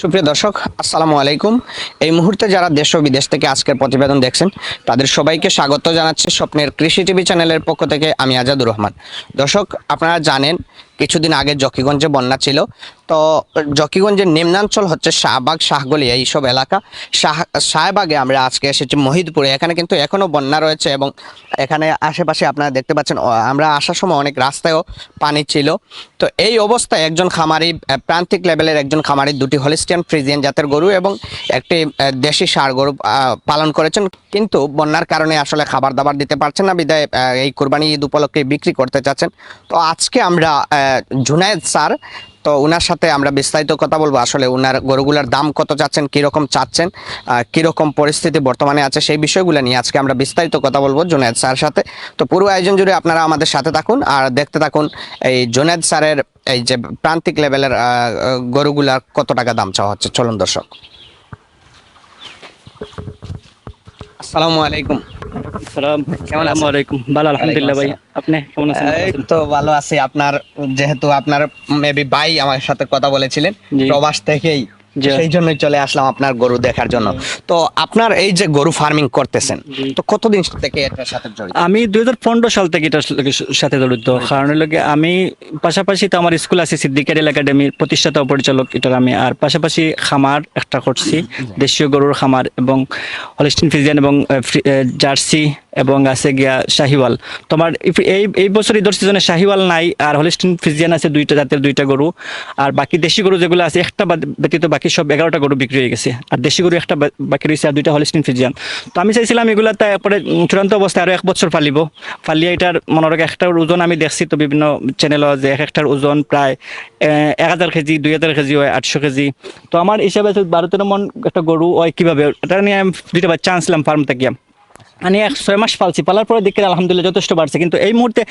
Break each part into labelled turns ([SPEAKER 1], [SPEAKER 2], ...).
[SPEAKER 1] সুপ্রিয় দর্শক, আসসালামু আলাইকুম। এই মুহূর্তে যারা দেশ ও বিদেশ থেকে আজকের প্রতিবেদন দেখছেন, তাদের সবাইকে স্বাগত জানাচ্ছি স্বপ্নের কৃষি টিভি চ্যানেলের পক্ষ থেকে, আমি আজাদুর রহমান। দর্শক, আপনারা জানেন কিছুদিন আগে জকিগঞ্জে বন্যা ছিল। তো জকিগঞ্জের নিম্নাঞ্চল হচ্ছে শাহবাগ শাহগলিয়া এইসব এলাকা। শাহ, শাহবাগে আমরা আজকে এসেছি মহিদপুরে। এখানে কিন্তু এখনও বন্যা রয়েছে এবং এখানে আশেপাশে আপনারা দেখতে পাচ্ছেন আমরা আসার সময় অনেক রাস্তায়ও পানি ছিল। তো এই অবস্থায় একজন খামারি প্রান্তিক লেভেলের একজন খামারি দুটি হলিস্টিয়ান ফ্রিজিয়ান জাতের গরু এবং একটি দেশি সার গরু পালন করেছেন। কিন্তু বন্যার কারণে আসলে খাবার দাবার দিতে পারছেন না। বিদায় এই কোরবানি ঈদ উপলক্ষে বিক্রি করতে চাচ্ছেন। তো আজকে আমরা জুনায়েদ স্যার, তো ওনার সাথে আমরা বিস্তারিত কথা বলব। আসলে ওনার গরুগুলোর দাম কত চাচ্ছেন, কীরকম চাচ্ছেন কীরকম পরিস্থিতি বর্তমানে আছে সেই বিষয়গুলো নিয়ে আজকে আমরা বিস্তারিত কথা বলব জুনায়েদ স্যার সাথে। তো পুরো আয়োজন জুড়ে আপনারা আমাদের সাথে থাকুন আর দেখতে থাকুন এই জুনায়েদ স্যারের এই যে প্রান্তিক লেভেলের গরুগুলার কত টাকা দাম চাওয়া হচ্ছে। চলুন দর্শক। আসসালামু আলাইকুম?
[SPEAKER 2] আসসালামু। আলাইকুম ভালো আলহামদুলিল্লাহ ভাই। আপনি কেমন আছেন?
[SPEAKER 1] এই তো ভালো আছি। আপনার যেহেতু আপনার মেবি ভাই আমার সাথে কথা বলেছিলেন। প্রবাস থেকেই। সেই জন্যই চলে আসলাম আপনার গরু দেখার জন্য। তো আপনার এই যে গরু ফার্মিং করতেছেন তো কতদিন থেকে এটার সাথে জড়িত?
[SPEAKER 2] আমি দুই হাজার পনেরো সাল থেকে এটার সাথে জড়িত। কারণ গিয়ে আমি পাশাপাশি তো আমার স্কুল আছে সিদ্দিকারিল একাডেমির প্রতিষ্ঠাতা পরিচালক এটার আমি। আর পাশাপাশি খামার একটা করছি দেশীয় গরুর খামার এবং হলিস্টিন ফিজিয়ান এবং জার্সি এবং আছে গিয়া শাহিওয়াল। তোমার এই এই বছর ঈদর সিজনে শাহিওয়াল নাই আর হলিস্টিন ফিজিয়ান আছে দুইটা জাতের দুইটা গরু। আর বাকি দেশি গরু যেগুলো আছে একটা ব্যতীত বাকি সব এগারোটা গরু বিক্রি হয়ে গেছে। আর দেশি গরু একটা বাকি রয়েছে আর দুইটা হলিস্টিন ফিজিয়ান তো আমি চাইছিলাম এগুলা তারপরে উম, চূড়ান্ত অবস্থায় আরও এক বছর ফালিব। ফালিয়ে এটার মনে রাখা একটার ওজন আমি দেখছি তো বিভিন্ন চ্যানেলত যে এক একটার ওজন প্রায় এক হাজার কেজি দুই হাজার কেজি হয় আটশো কেজি। তো আমার হিসাবে বারো তেরো মন একটা গরু হয় কীভাবে? এটা নিয়ে আমি দুইটা বাচ্চা আনছিলাম ফার্ম থেকে আমি এক ছয় মাস পালছি। পালার পরে দেখি আলহামদুলিল্লাহ যথেষ্ট বাড়ছে। কিন্তু এই মুহূর্তে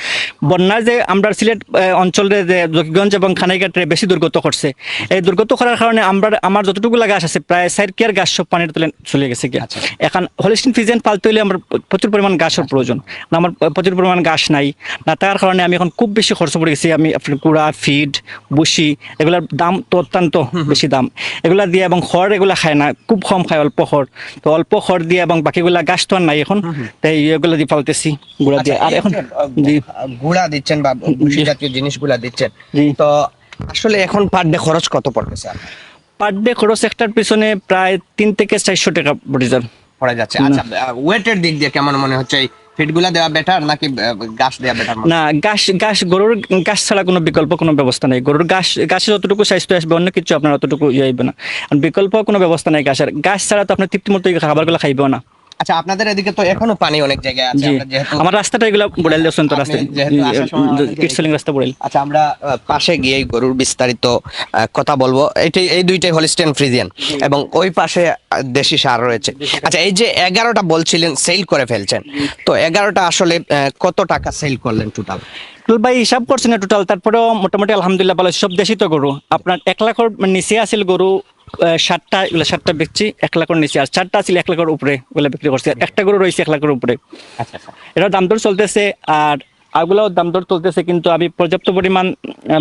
[SPEAKER 2] বন্যার যে আমরা সিলেট আহ, অঞ্চলে যে জকিগঞ্জ এবং খানাইঘাটে বেশি দুর্গত করছে। এই দুর্গত করার কারণে আমরা আমার যতটুকু গাছ আছে প্রায় সাইড কেয়ার গাছ সব পানির তুলে চলে গেছে গিয়া।
[SPEAKER 1] আচ্ছা।
[SPEAKER 2] এখন হলিস্টিন ফিজেন পালতে হলে আমার প্রচুর পরিমাণ গাছের প্রয়োজন। না আমার প্রচুর পরিমাণ গাছ নাই। না থাকার কারণে আমি এখন খুব বেশি খরচ পড়ে গেছি। আমি আপনার কুড়া ফিড বুসি এগুলার দাম তো অত্যন্ত বেশি দাম। এগুলা দিয়ে এবং খড় এগুলা খায় না। খুব কম খায় অল্প খড়। তো অল্প খড় দিয়ে এবং বাকিগুলা গাছ তো আর নাই। এখন তাই এগুলো দিয়ে পালতেছি গুঁড়া দিয়ে।
[SPEAKER 1] আচ্ছা,
[SPEAKER 2] আর এখন
[SPEAKER 1] গুড়া দিচ্ছেন বা ভুসি জাতীয় জিনিসগুলা দিচ্ছেন। তো আসলে এখন পার ডে খরচ কত পড়তেছে?
[SPEAKER 2] পার ডে খরচ একটার পিছনে প্রায় তিন থেকে চারশো টাকা পড়ে
[SPEAKER 1] পড়ে যাচ্ছে। আচ্ছা ওয়েটের দিক দিয়ে কেমন মনে হচ্ছে? এই দেওয়া বেটার নাকি দেওয়া বেটার
[SPEAKER 2] না গরুর গাছ ছাড়া কোনো বিকল্প কোনো ব্যবস্থা নেই। গরুর গাছ গাছে যতটুকু স্বাস্থ্য আসবে অন্য কিছু আপনার অতটুকু ইয়ে না। বিকল্প কোনো ব্যবস্থা নেই গাছের গাছ ছাড়া তো আপনার তৃপ্তি মতো খাবারগুলো খাইবেও না।
[SPEAKER 1] আচ্ছা আপনাদের এদিকে তো এখনও পানি অনেক জায়গায় আছে যেহেতু
[SPEAKER 2] আমার রাস্তাটা এগুলো বড়াইল দেখছেন তো
[SPEAKER 1] আমাদেরকে
[SPEAKER 2] কিটসেলিং রাস্তা বড়াইল
[SPEAKER 1] আচ্ছা আমরা পাশে গিয়ে গরুর বিস্তারিত কথা বলব। এটি এই দুইটাই হলিস্টেন ফ্রিজিয়ান এবং ওই পাশে দেশি সার রয়েছে। আচ্ছা এই যে এগারোটা বলছিলেন সেল করে ফেলছেন। তো এগারোটা আসলে কত টাকা সেল করলেন টোটাল
[SPEAKER 2] টোটাল ভাই হিসাব করছি না টোটাল তারপরেও মোটামুটি আলহামদুলিল্লাহ ভালো সব দেশই তো গরু। আপনার এক লাখের নিচে আছিল গরু ষাটটা এগুলো সাতটা বেচছি এক লাখের নিচে। আর চারটা ছিল এক লাখের উপরে ওগুলো বিক্রি করছি। একটা গরু রয়েছে এক লাখের উপরে।
[SPEAKER 1] আচ্ছা আচ্ছা।
[SPEAKER 2] দাম দর চলতেছে আর আগুলাও দাম দর চলতেছে কিন্তু আমি পর্যাপ্ত পরিমাণ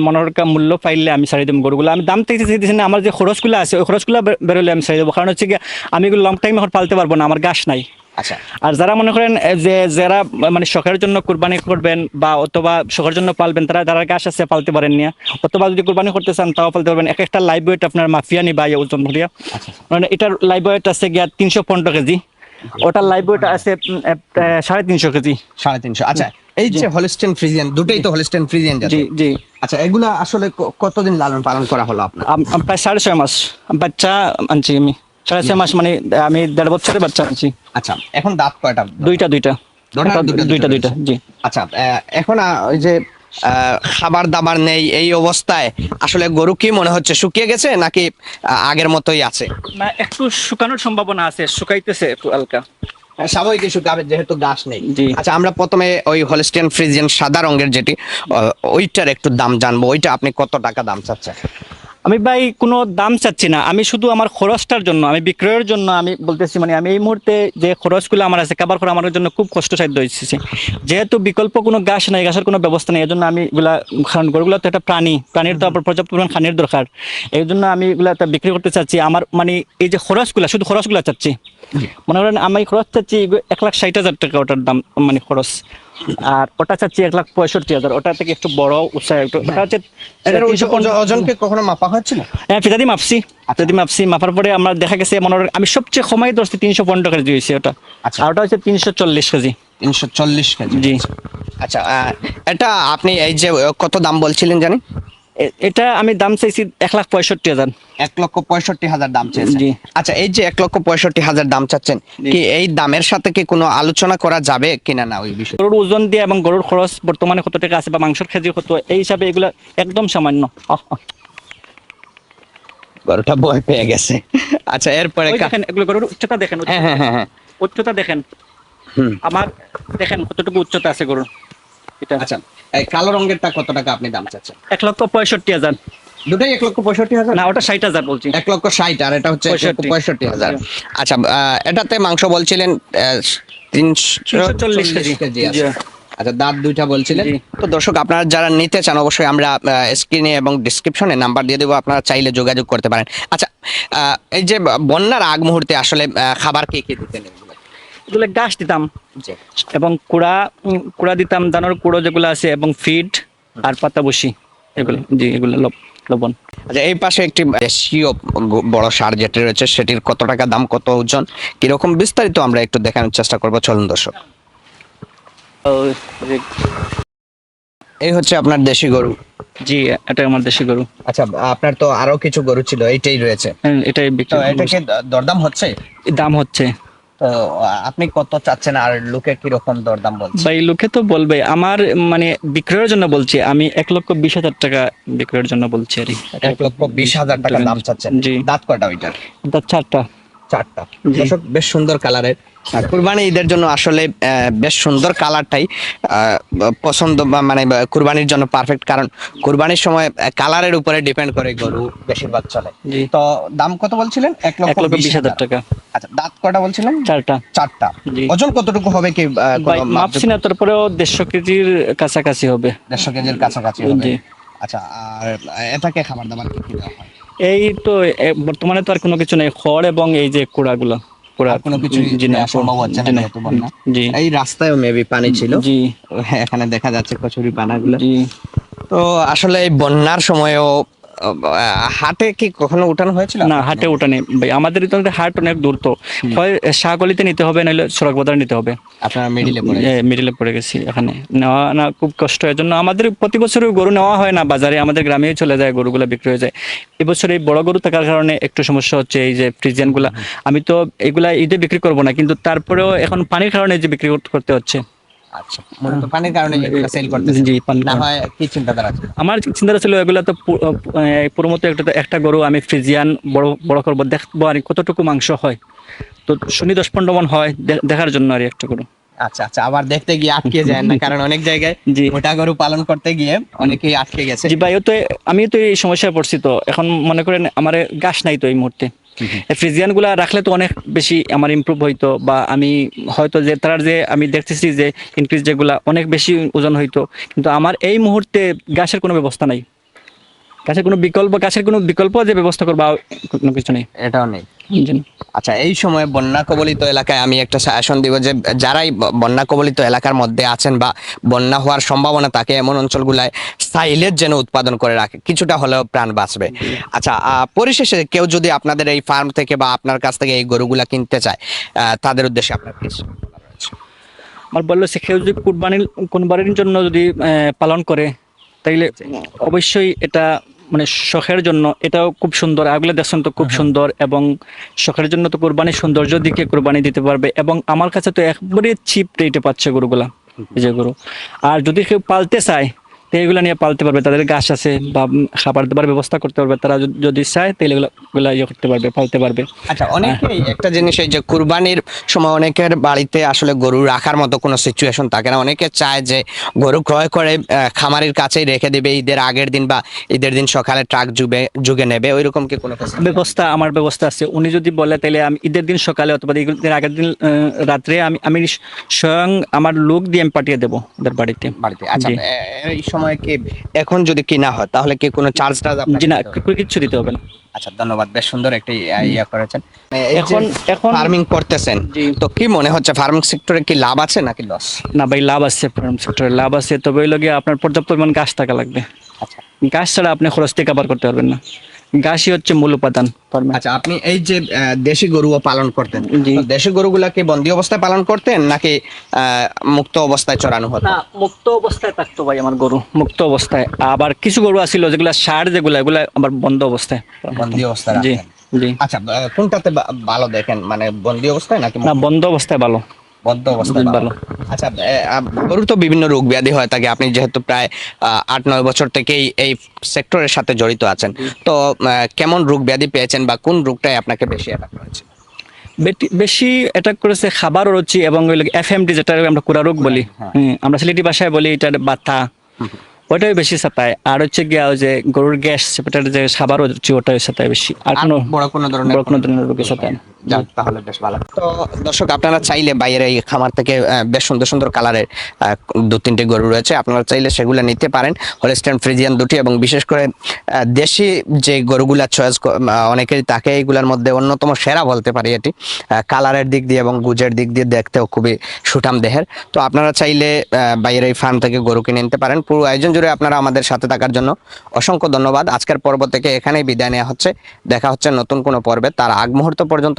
[SPEAKER 2] মনোরকা মূল্য পাইলে আমি সারি দেবো গরুগুলো। আমি দাম থেকে দিচ্ছি না আমার যে খরচগুলো আছে ওই খরচগুলো বেরোলে আমি সারি দেবো। কারণ হচ্ছে কি আমি এগুলো লং টাইম এখন পালতে পারব না আমার গাছ নাই।
[SPEAKER 1] আচ্ছা
[SPEAKER 2] আর যারা মনে করেন যে যারা মানে শখের জন্য কুরবানি করবেন বা অথবা শখের জন্য পালবেন তারা যারা গাছ আছে পালতে পারেন না অথবা যদি কুরবানি করতে চান তাও পালতে পারবেন। এক একটা লাইভ ওয়েট আপনার মাফিয়ানি বা ইয়ে ওজন ভরিয়া
[SPEAKER 1] আচ্ছা
[SPEAKER 2] মানে এটার লাইভ ওয়েট আছে গিয়া তিনশো পনেরো কেজি। ওটার লাইভ ওয়েট আছে সাড়ে তিনশো কেজি।
[SPEAKER 1] সাড়ে তিনশো। আচ্ছা এই যে হলিস্টেন ফ্রিজিয়ান দুটোই তো হলিস্টেন ফ্রিজিয়ান
[SPEAKER 2] জি জি।
[SPEAKER 1] আচ্ছা এগুলা আসলে কতদিন লালন পালন করা হলো আপনার?
[SPEAKER 2] প্রায় সাড়ে ছয় মাস। বাচ্চা আনছি আমি। সাড়ে ছয় মাস মানে আমি দেড় বছরের বাচ্চা আনছি
[SPEAKER 1] আচ্ছা এখন দাঁত কয়টা?
[SPEAKER 2] দুইটা দুইটা।
[SPEAKER 1] দুটা-
[SPEAKER 2] একটা-
[SPEAKER 1] দুটা-
[SPEAKER 2] দুইটা দুইটা। জি।
[SPEAKER 1] আচ্ছা এখন ওই যে খাবার দাবার নেই এই অবস্থায় আসলে গরু কি মনে হচ্ছে শুকিয়ে গেছে নাকি আগের মতোই আছে?
[SPEAKER 2] না একটু শুকানোর সম্ভাবনা আছে শুকাইতেছে একটু হালকা।
[SPEAKER 1] স্বাভাবিক শুকাবে যেহেতু গাছ নেই।
[SPEAKER 2] জি।
[SPEAKER 1] আচ্ছা আমরা প্রথমে ওই হলিস্টিয়ান ফ্রিজিয়ান সাদা রঙের যেটি ওইটার একটু দাম জানব ওইটা আপনি কত টাকা দাম চাচ্ছেন?
[SPEAKER 2] আমি ভাই কোনো দাম চাচ্ছি না। আমি শুধু আমার খরচটার জন্য আমি বিক্রয়ের জন্য আমি বলতেছি মানে আমি এই মুহূর্তে যে খরচগুলো আমার আছে কাবার করা আমার জন্য খুব কষ্টসাধ্য হয়েছে যেহেতু বিকল্প কোনো গাছ নাই গাছের কোনো ব্যবস্থা নেই এই জন্য আমি এগুলা কারণ গরুগুলো তো একটা প্রাণী প্রাণীর তো আবার পর্যাপ্ত পরিমাণ খানির দরকার। এই জন্য আমি এগুলা বিক্রি করতে চাচ্ছি। আমার মানে এই যে খরচগুলা শুধু খরচগুলা চাচ্ছি। মনে করেন আমি খরচ চাচ্ছি এক লাখ ষাট হাজার টাকা ওটার দাম মানে খরচ। আর ওটা চাচ্ছি এক লাখ পঁয়ষট্টি হাজার। ওটা থেকে একটু বড় উৎসাহ একটু। ওটা হচ্ছে
[SPEAKER 1] ওজনকে কখনো মাপা হচ্ছিল
[SPEAKER 2] হ্যাঁ ফিতাদি মাপছি। ফিতাদি মাপছি। মাপার পরে আমরা দেখা গেছে মনে আমি সবচেয়ে সময় ধরছি তিনশো পনেরো কেজি হয়েছে ওটা।
[SPEAKER 1] আচ্ছা।
[SPEAKER 2] আর ওটা হচ্ছে তিনশো চল্লিশ কেজি।
[SPEAKER 1] তিনশো চল্লিশ কেজি।
[SPEAKER 2] জি।
[SPEAKER 1] আচ্ছা এটা আপনি এই যে কত দাম বলছিলেন জানি?
[SPEAKER 2] এটা আমি দাম চাইছি এক লাখ পঁয়ষট্টি হাজার।
[SPEAKER 1] এক লক্ষ পঁয়ষট্টি হাজার দাম চেয়েছেন
[SPEAKER 2] জি।
[SPEAKER 1] আচ্ছা এই যে এক লক্ষ পঁয়ষট্টি হাজার দাম চাচ্ছেন কি এই দামের সাথে কি কোনো আলোচনা করা যাবে কিনা না ওই বিষয়ে?
[SPEAKER 2] গরুর ওজন দিয়ে এবং গরুর খরচ বর্তমানে কত টাকা আছে বা মাংসের কেজি কত এই হিসাবে এগুলো একদম সামান্য।
[SPEAKER 1] গরুটা ভয় পেয়ে গেছে। আচ্ছা এরপরে
[SPEAKER 2] দেখেন এগুলো গরুর উচ্চতা দেখেন
[SPEAKER 1] হ্যাঁ হ্যাঁ হ্যাঁ হ্যাঁ।
[SPEAKER 2] উচ্চতা দেখেন। আমার দেখেন কতটুকু উচ্চতা আছে গরুর। এটা।
[SPEAKER 1] আচ্ছা এই কালো রঙেরটা কত টাকা আপনি দাম চাচ্ছেন?
[SPEAKER 2] এক লক্ষ পঁয়ষট্টি হাজার।
[SPEAKER 1] দুটাই এক লক্ষ পঁয়ষট্টি হাজার?
[SPEAKER 2] না ওটা ষাট হাজার বলছি।
[SPEAKER 1] এক লক্ষ ষাট আর এটা হচ্ছে এক
[SPEAKER 2] 65
[SPEAKER 1] পঁয়ষট্টি। হাজার। আচ্ছা এটাতে মাংস বলছিলেন তিনশো
[SPEAKER 2] 340 কেজি।
[SPEAKER 1] কেজি আছে। আচ্ছা দাঁত দুইটা বলছিলেন। তো দর্শক আপনারা যারা নিতে চান অবশ্যই আমরা স্ক্রিনে এবং ডিসক্রিপশনে নাম্বার দিয়ে দেবো আপনারা চাইলে যোগাযোগ করতে পারেন। আচ্ছা আহ, এই যে বন্যার আগ মুহূর্তে আসলে আহ, খাবার কে কে দিতে এগুলো?
[SPEAKER 2] এগুলো গাছ দিতাম। এবং কুড়া কুড়া দিতাম দানোর কুড়ো যেগুলো আছে এবং ফিড আর পাতা বসি এগুলো জি এগুলো লব- লবণ।
[SPEAKER 1] আচ্ছা এই পাশে একটি দেশীয় বড় সার যেটি রয়েছে সেটির কত টাকা দাম কত ওজন কীরকম বিস্তারিত আমরা একটু দেখানোর চেষ্টা করব চলুন দর্শক। এই হচ্ছে আপনার দেশি গরু।
[SPEAKER 2] জি এটা আমার দেশি গরু।
[SPEAKER 1] আচ্ছা আপনার তো আরও কিছু গরু ছিল এইটাই রয়েছে।
[SPEAKER 2] হ্যাঁ, এটাই বিক্রি
[SPEAKER 1] এটাকে দরদাম হচ্ছে?
[SPEAKER 2] দাম হচ্ছে।
[SPEAKER 1] তো আপনি কত চাচ্ছেন আর লোকে কীরকম দরদাম বলছে?
[SPEAKER 2] ভাই লোকে তো বলবে আমার মানে বিক্রয়ের জন্য বলছি আমি এক লক্ষ বিশ হাজার টাকা বিক্রয়ের জন্য বলছি আর
[SPEAKER 1] এক লক্ষ বিশ হাজার টাকা দাম চাচ্ছেন।
[SPEAKER 2] জি।
[SPEAKER 1] দাঁত কয়টা ওইটার?
[SPEAKER 2] তার চারটা।
[SPEAKER 1] চারটা। দর্শক বেশ সুন্দর কালারের। কুরবানি ঈদের জন্য আসলে বেশ সুন্দর কালারটাই আহ, পছন্দ বা মানে কুরবানির জন্য পারফেক্ট কারণ কুরবানির সময় কালারের উপরে ডিপেন্ড করে গরু বেশিরভাগ চলে। তো দাম কত বলছিলেন? এক লক্ষ
[SPEAKER 2] বিশ হাজার। টাকা।
[SPEAKER 1] আচ্ছা দাঁত কয়টা বলছিলেন
[SPEAKER 2] চারটা।
[SPEAKER 1] চারটা। ওজন কতটুকু হবে কি
[SPEAKER 2] মাপছি না তারপরেও দেড়শো কেজির কাছাকাছি হবে।
[SPEAKER 1] দেড়শো কেজির কাছাকাছি হবে। আচ্ছা আর এটাকে খাবার দাবার কি কি দেওয়া হয়?
[SPEAKER 2] এই তো বর্তমানে তো আর কোনো কিছু নেই। খড় এবং এই যে কুড়াগুলো কুড়া
[SPEAKER 1] আর কোনো কিছু
[SPEAKER 2] না
[SPEAKER 1] সম্ভব হচ্ছে না
[SPEAKER 2] জি
[SPEAKER 1] বন্যা।
[SPEAKER 2] জি।
[SPEAKER 1] এই রাস্তায়ও মেবি পানি ছিল।
[SPEAKER 2] জি।
[SPEAKER 1] এখানে দেখা যাচ্ছে কচুরি পানাগুলো
[SPEAKER 2] জি।
[SPEAKER 1] তো আসলে এই বন্যার সময়ও হাটে কি কখনো উঠানো হয়েছিল?
[SPEAKER 2] না হাটে নেই ভাই আমাদের তো হাট অনেক দূর তো। হয় শাহগলিতে নিতে হবে নাহলে সড়ক বাজারে নিতে হবে।
[SPEAKER 1] আপনারা মিডিলে পড়ে
[SPEAKER 2] মিডিলে পড়ে গেছি এখানে। নেওয়া না খুব কষ্ট এর জন্য আমাদের প্রতি বছর গরু নেওয়া হয় না। বাজারে আমাদের গ্রামেই চলে যায় গরুগুলো বিক্রি হয়ে যায়। এবছর এই বড় গরু থাকার কারণে একটু সমস্যা হচ্ছে এই যে ফ্রিজিয়ানগুলা আমি তো এগুলা ঈদে বিক্রি করব না কিন্তু তারপরেও এখন পানির কারণে যে বিক্রি করতে হচ্ছে।
[SPEAKER 1] আচ্ছা মূলত পানির কারণে সেল করতেছে।
[SPEAKER 2] জি
[SPEAKER 1] না হয় কি চিন্তাধারা আছে
[SPEAKER 2] আমার চিন্তা ছিল এগুলো তো পু- আহ, পুরো মতো একটা একটা গরু আমি ফ্রিজিয়ান বড় বড় করব দেখব আর কতটুকু মাংস হয়। তো শুনি দশ পনেরো মন হয় দেখার জন্য আর একটা গরু।
[SPEAKER 1] আচ্ছা আচ্ছা আবার দেখতে গিয়ে আটকে যায় না কারণ অনেক জায়গায়। মোটা গরু পালন করতে গিয়ে অনেকেই আটকে গেছে।
[SPEAKER 2] জি ভাই তো আমি তো এই সমস্যায় পড়ছি তো। এখন মনে করেন আমার গাছ নাই তো এই মুহূর্তে। ফ্রিজিয়ানগুলা রাখলে তো অনেক বেশি আমার ইমপ্রুভ হইতো বা আমি হয়তো যে তার যে আমি দেখতেছি যে ইনক্রিজ যেগুলা অনেক বেশি ওজন হইতো। কিন্তু আমার এই মুহূর্তে গ্যাসের কোনো ব্যবস্থা নাই। গাছের কোনো বিকল্প গাছের কোনো বিকল্প যে ব্যবস্থা করবা কোনো কিছু নেই?
[SPEAKER 1] এটাও নেই। আচ্ছা এই সময় বন্যা কবলিত এলাকায় আমি একটা শাসন দিব যে যারাই বন্যা কবলিত এলাকার মধ্যে আছেন বা বন্যা হওয়ার সম্ভাবনা থাকে এমন অঞ্চলগুলায় সাইলেজ যেন উৎপাদন করে রাখে কিছুটা হলেও প্রাণ বাঁচবে। আচ্ছা পরিশেষে কেউ যদি আপনাদের এই ফার্ম থেকে বা আপনার কাছ থেকে এই গরুগুলা কিনতে চায় আহ, তাদের উদ্দেশ্যে আপনার কিছু
[SPEAKER 2] আমার বলল সে কেউ যদি কুরবানির কোরবানির জন্য যদি আহ, পালন করে তাইলে অবশ্যই এটা মানে শখের জন্য এটাও খুব সুন্দর আগলে দেখছেন তো খুব সুন্দর এবং শখের জন্য তো কোরবানি সৌন্দর্য দিকে কোরবানি দিতে পারবে এবং আমার কাছে তো একবারে চিপ রেটে পাচ্ছে গরুগুলা যে গরু। আর যদি কেউ পালতে চায় তো এগুলো নিয়ে পালতে পারবে তাদের গাছ আছে বা খাবার দাবার ব্যবস্থা করতে পারবে তারা যদি- চায় তাহলে এগুলো ইয়ে করতে পারবে পালতে পারবে।
[SPEAKER 1] আচ্ছা অনেকেই একটা জিনিস এই যে কুরবানির সময় অনেকের বাড়িতে আসলে গরু রাখার মতো কোনো সিচুয়েশন থাকে না। অনেকে চায় যে গরু ক্রয় করে খামারের কাছেই রেখে দেবে ঈদের আগের দিন বা ঈদের দিন সকালে ট্রাক যুগে যুগে নেবে ওইরকম কি কোনো
[SPEAKER 2] ব্যবস্থা আমার ব্যবস্থা আছে। উনি যদি বলে তাহলে আমি ঈদের দিন সকালে অথবা ঈদের আগের দিন রাত্রে আমি আমি স্বয়ং আমার লোক দিয়ে আমি পাঠিয়ে দেবো ওদের বাড়িতে।
[SPEAKER 1] বাড়িতে আচ্ছা সময় কি এখন যদি কিনা হয় তাহলে কি কোনো চার্জ টার্জ
[SPEAKER 2] জি না কিছু দিতে হবে না।
[SPEAKER 1] আচ্ছা ধন্যবাদ বেশ সুন্দর একটা ইয়া- করেছেন।
[SPEAKER 2] এখন এখন
[SPEAKER 1] ফার্মিং করতেছেন তো কি মনে হচ্ছে ফার্মিং সেক্টরে কি লাভ আছে নাকি লস
[SPEAKER 2] না ভাই লাভ আছে ফার্ম সেক্টরে লাভ আছে। তবে ওই লগে আপনার পর্যাপ্ত পরিমাণ গাছ থাকা লাগবে।
[SPEAKER 1] আচ্ছা।
[SPEAKER 2] গাছ ছাড়া আপনি খরচ থেকে কাবার করতে পারবেন না। গাছই হচ্ছে মূল উপাদান
[SPEAKER 1] আচ্ছা আপনি এই যে আহ, দেশি গরুও পালন করতেন দেশি গরুগুলা কি বন্দি অবস্থায় পালন করতেন নাকি মুক্ত অবস্থায় চড়ানো হতো?
[SPEAKER 2] মুক্ত অবস্থায় থাকতো ভাই আমার গরু। মুক্ত অবস্থায়। আবার কিছু গরু আছিল যেগুলা সার যেগুলা এগুলা আবার বন্ধ অবস্থায়।
[SPEAKER 1] বন্দি অবস্থায়
[SPEAKER 2] জি জি।
[SPEAKER 1] আচ্ছা আহ, কোনটাতে ভালো দেখেন? মানে বন্দি অবস্থায় নাকি
[SPEAKER 2] না বন্ধ অবস্থায় ভালো।
[SPEAKER 1] বদ্ধ অবস্থায়। আচ্ছা আহ, আহ, গরুর তো বিভিন্ন রোগ ব্যাধি হয় থাকে আপনি যেহেতু প্রায় আট নয় বছর থেকেই এই সেক্টরের সাথে জড়িত আছেন। তো কেমন রোগ ব্যাধি পেয়েছেন বা কোন রোগটাই আপনাকে বেশি অ্যাটাক করেছে?
[SPEAKER 2] বেশি অ্যাটাক করেছে খাবার রুচি এবং এফ এম ডি যেটা আমরা কুড়া রোগ বলি।
[SPEAKER 1] হ্যাঁ।
[SPEAKER 2] আমরা সিলেটি ভাষায় বলি এটা বাতা ওটাই বেশি সাতায় আর হচ্ছে গিয়া যে গরুর গ্যাস সেটার যে খাবার রুচি ওটাই সাতায় বেশি। আর কোনো
[SPEAKER 1] বড় কোনো ধরনের
[SPEAKER 2] বড় কোনো ধরনের রোগের সাথে না।
[SPEAKER 1] যাক, তাহলে বেশ ভালো। তো দর্শক আপনারা চাইলে বাইরে এই খামার থেকে বেশ সুন্দর সুন্দর কালারের দু তিনটে গরু রয়েছে। আপনারা চাইলে সেগুলো নিতে পারেন। হলিস্টেন ফ্রিজিয়ান দুটি এবং বিশেষ করে দেশি যে গরুগুলা চয়েস অনেকেরই থাকে এইগুলোর মধ্যে অন্যতম সেরা বলতে পারি এটি। কালারের দিক দিয়ে এবং গুজের দিক দিয়ে দেখতেও খুবই সুঠাম দেহের। তো আপনারা চাইলে আহ, বাইরের এই ফার্ম থেকে গরু কিনে নিতে পারেন। পুরো আয়োজন জুড়ে আপনারা আমাদের সাথে থাকার জন্য অসংখ্য ধন্যবাদ। আজকের পর্ব থেকে এখানেই বিদায় নেওয়া হচ্ছে। দেখা হচ্ছে নতুন কোনো পর্বে। তার আগ মুহূর্ত পর্যন্ত